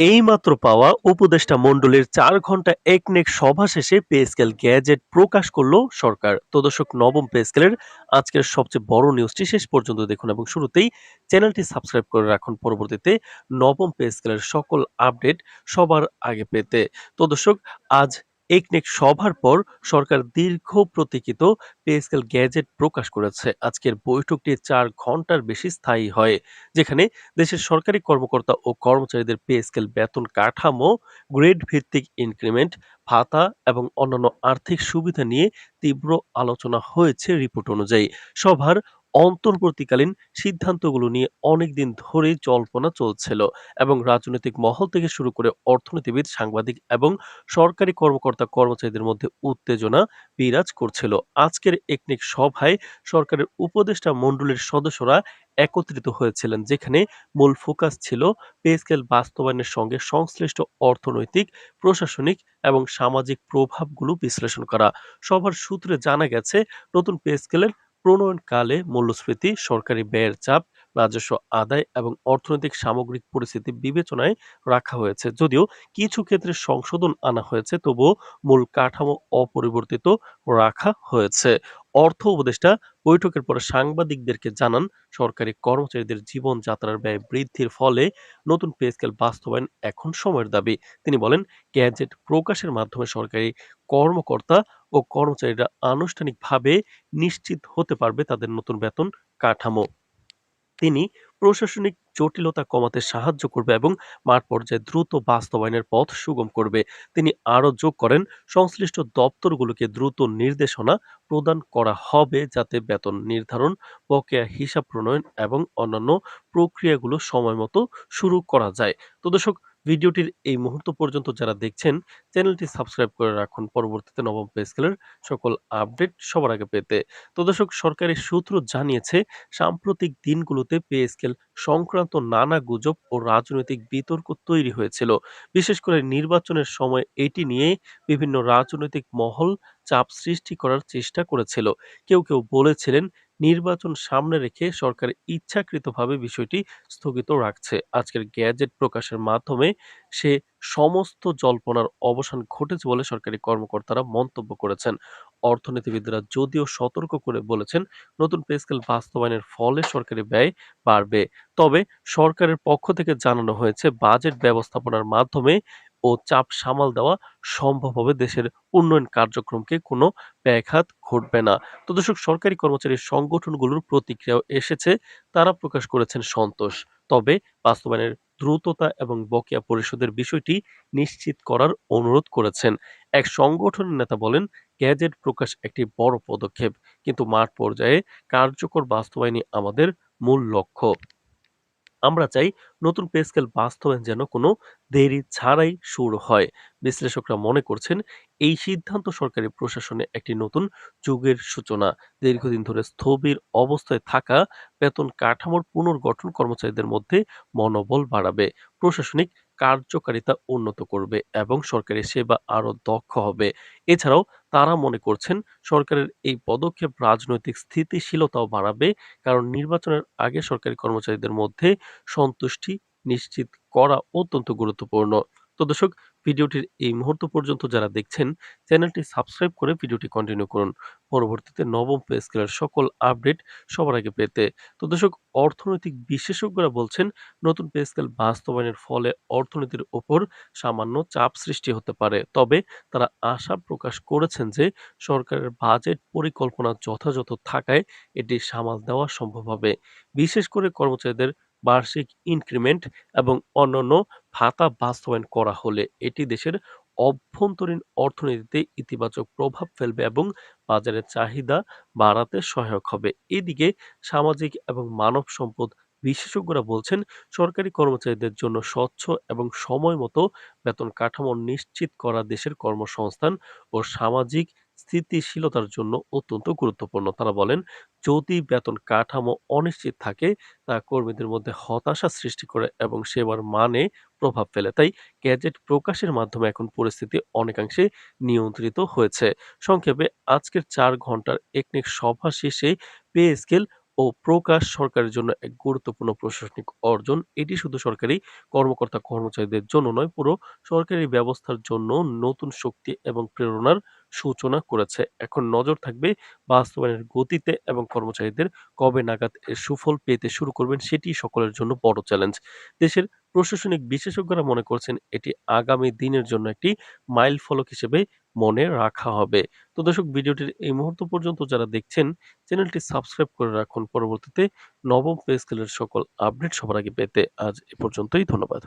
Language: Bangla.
এইমাত্র পাওয়া উপদেষ্টা মণ্ডলীর চার ঘণ্টা একনেক সভা শেষে পে স্কেল গ্যাজেট প্রকাশ করল সরকার। তো দর্শক, নবম পে স্কেলের আজকের সবচেয়ে বড় নিউজটি শেষ পর্যন্ত দেখুন এবং শুরুতেই চ্যানেলটি সাবস্ক্রাইব করে রাখুন। পরবর্তীতে নবম পেস্কেলের সকল আপডেট সবার আগে পেতে। তো দর্শক, আজ একনেক সভার পর সরকার দীর্ঘ প্রতীক্ষিত পে স্কেল গ্যাজেট প্রকাশ করেছে। আজকের বৈঠকটি চার ঘণ্টার বেশি স্থায়ী হয়, যেখানে দেশের সরকারি কর্মকর্তা ও কর্মচারীদের পে স্কেল বেতন কাঠামো, গ্রেড ভিত্তিক ইনক্রিমেন্ট, ভাতা এবং অন্যান্য আর্থিক সুবিধা নিয়ে তীব্র আলোচনা হয়েছে রিপোর্ট অনুযায়ী। সভার অন্তর্বর্তীকালীন সিদ্ধান্তগুলো নিয়ে অনেকদিন ধরেই জল্পনা চলছিল এবং রাজনৈতিক মহল থেকে শুরু করে অর্থনীতিবিদ, সাংবাদিক এবং সরকারি কর্মকর্তা কর্মচারীদের মধ্যে উত্তেজনা বিরাজ করছিল। আজকের একনিক সভায় সরকারের উপদেষ্টা মণ্ডলীর সদস্যরা একত্রিত হয়েছিলেন, যেখানে মূল ফোকাস ছিল পে স্কেল বাস্তবায়নের সঙ্গে সংশ্লিষ্ট অর্থনৈতিক, প্রশাসনিক এবং সামাজিক প্রভাবগুলো বিশ্লেষণ করা। সবার সূত্রে জানা গেছে, নতুন পে স্কেলের প্রণয়নকালে মূল্যস্ফীতি, সরকারি ব্যয়ের চাপ, রাজস্ব আদায় এবং অর্থনৈতিক সামগ্রিক পরিস্থিতি বিবেচনায় রাখা হয়েছে। যদিও কিছু ক্ষেত্রে সংশোধন আনা হয়েছে, তবুও মূল কাঠামো অপরিবর্তিত রাখা হয়েছে। অর্থ উপদেষ্টা বৈঠকের পরে সাংবাদিকদেরকে জানান, সরকারি কর্মচারীদের জীবনযাত্রার ব্যয় বৃদ্ধির ফলে নতুন পে স্কেল বাস্তবায়ন এখন সময়ের দাবি। তিনি বলেন, গ্যাজেট প্রকাশের মাধ্যমে সরকারি কর্মকর্তা ও কর্মচারীরা আনুষ্ঠানিকভাবে নিশ্চিত হতে পারবে তাদের নতুন বেতন কাঠামো। তিনি প্রশাসনিক জটিলতা কমাতে সাহায্য করবে এবং মাঠ পর্যায়ে দ্রুত বাস্তবায়নের পথ সুগম করবে। তিনি আরও যোগ করেন, সংশ্লিষ্ট দপ্তরগুলোকে দ্রুত নির্দেশনা প্রদান করা হবে যাতে বেতন নির্ধারণ, বকেয়া হিসাব প্রণয়ন এবং অন্যান্য প্রক্রিয়াগুলো সময় মতো শুরু করা যায়। তো দর্শক ভিডিওটির এই মুহূর্ত পর্যন্ত যারা দেখছেন, চ্যানেলটি সাবস্ক্রাইব করে রাখুন। পরবর্তীতে নবম পে স্কেলের সকল আপডেট সবার আগে পেতে। তো দর্শক, সরকারি সূত্র জানিয়েছে, সাম্প্রতিক দিনগুলোতে পে স্কেল সংক্রান্ত নানা গুজব ও রাজনৈতিক বিতর্ক তৈরি হয়েছিল। বিশেষ করে নির্বাচনের সময় এটি নিয়ে বিভিন্ন রাজনৈতিক মহল চাপ সৃষ্টি করার চেষ্টা করেছিল। কেউ কেউ বলেছিলেন নির্বাচন সামনে রেখে সরকার ইচ্ছাকৃতভাবে বিষয়টি স্থগিত রাখছে। আজকের গ্যাজেট প্রকাশের মাধ্যমে সে সমস্ত জল্পনার অবসান ঘটেছে বলে সরকারি কর্মকর্তারা মন্তব্য করেছেন। অর্থনীতিবিদরা যদিও সতর্ক করে বলেছেন, নতুন পেস্কেল বাস্তবায়নের ফলে সরকারি ব্যয় বাড়বে। তবে সরকারের পক্ষ থেকে জানানো হয়েছে, বাজেট ব্যবস্থাপনার মাধ্যমে ও চাপ সামাল দেওয়া সম্ভব হবে দেশের উন্নয়ন কার্যক্রমকে কোনো ব্যাঘাত ঘটবে না। তো দর্শক, সরকারি কর্মচারী সংগঠনগুলোর প্রতিক্রিয়াও এসেছে, তারা প্রকাশ করেছেন সন্তোষ। তবে বাস্তবায়নের দ্রুততা এবং বকেয়া পরিশোধের বিষয়টি নিশ্চিত করার অনুরোধ করেছেন। এক সংগঠনের নেতা বলেন, গ্যাজেট প্রকাশ একটি বড় পদক্ষেপ, কিন্তু মাঠ পর্যায়ে কার্যকর বাস্তবায়নই আমাদের মূল লক্ষ্য। আমরা চাই নতুন পে স্কেল বাস্তবায়ন যেন কোনো দেরি ছাড়াই শুরু হয়। বিশ্লেষকরা মনে করছেন এই সিদ্ধান্ত সরকারি প্রশাসনে একটি নতুন যুগের সূচনা। দীর্ঘদিন ধরে স্থবির অবস্থায় থাকা বেতন কাঠামোর পুনর্গঠন কর্মচারীদের মধ্যে মনোবল বাড়াবে। প্রশাসনিক কার্যকারিতা উন্নত করবে এবং সরকারি সেবা আরও দক্ষ হবে। এছাড়াও তারা মনে করছেন সরকারের এই পদক্ষেপ রাজনৈতিক স্থিতিশীলতাও বাড়াবে, কারণ নির্বাচনের আগে সরকারি কর্মচারীদের মধ্যে সন্তুষ্টি নিশ্চিত করা অত্যন্ত গুরুত্বপূর্ণ। তো দর্শক, ভিডিওটির এই মুহূর্ত পর্যন্ত যারা দেখছেন, চ্যানেলটি সাবস্ক্রাইব করে ভিডিওটি কন্টিনিউ করুন। পরবর্তীতে নবম পে স্কেলের সকল আপডেট সবার আগে পেতে। তো দর্শক, অর্থনৈতিক বিশেষজ্ঞরা বলছেন, নতুন পে স্কেল বাস্তবায়নের ফলে অর্থনীতির ওপর সামান্য চাপ সৃষ্টি হতে পারে। তবে তারা আশা প্রকাশ করেছেন যে, সরকারের বাজেট পরিকল্পনা যথাযথ থাকায় এটি সামাল দেওয়া সম্ভব হবে। বিশেষ করে কর্মচারীদের বার্ষিক ইনক্রিমেন্ট এবং অন্যান্য ভাতা বাস্তবায়ন করা হলে এটি দেশের অভ্যন্তরীণ অর্থনীতিতে ইতিবাচক প্রভাব ফেলবে এবং বাজারের চাহিদা বাড়াতে সহায়ক হবে। এদিকে সামাজিক এবং মানব সম্পদ বিশেষজ্ঞরা বলছেন, সরকারি কর্মচারীদের জন্য স্বচ্ছ এবং সময় মতো বেতন কাঠামো নিশ্চিত করা দেশের কর্মসংস্থান ও সামাজিক স্থিতিশীলতার জন্য অত্যন্ত গুরুত্বপূর্ণ। তারা বলেন, যদি বেতন কাঠামো অনিশ্চিত থাকে, তা কর্মীদের মধ্যে হতাশা সৃষ্টি করে এবং সেবার মানে প্রভাব ফেলে। তাই গ্যাজেট প্রকাশের মাধ্যমে এখন পরিস্থিতি অনেকাংশে নিয়ন্ত্রিত হয়েছে। সংক্ষেপে, আজকের চার ঘণ্টার একনিক সভা শেষে পে স্কেল ও প্রকাশ সরকারের জন্য এক গুরুত্বপূর্ণ প্রশাসনিক অর্জন। এটি শুধু সরকারি কর্মকর্তা-কর্মচারীদের জন্য নয়, পুরো সরকারি ব্যবস্থার জন্য নতুন শক্তি এবং প্রেরণার সূচনা করেছে। এখন নজর থাকবে বাস্তবায়নের গতিতে এবং কর্মচারীদের কবে নাগাদ এর সুফল পেতে শুরু করবেন সেটি সকলের জন্য বড় চ্যালেঞ্জ। দেশের প্রশাসনিক বিশেষজ্ঞরা মনে করছেন এটি আগামী দিনের জন্য একটি মাইল ফলক হিসেবে মনে রাখা হবে। তো দর্শক, ভিডিওটির এই মুহূর্ত পর্যন্ত যারা দেখছেন, চ্যানেলটি সাবস্ক্রাইব করে রাখুন। পরবর্তীতে নবম পে স্কেলের সকল আপডেট সবার আগে পেতে আজ এ পর্যন্তই। ধন্যবাদ।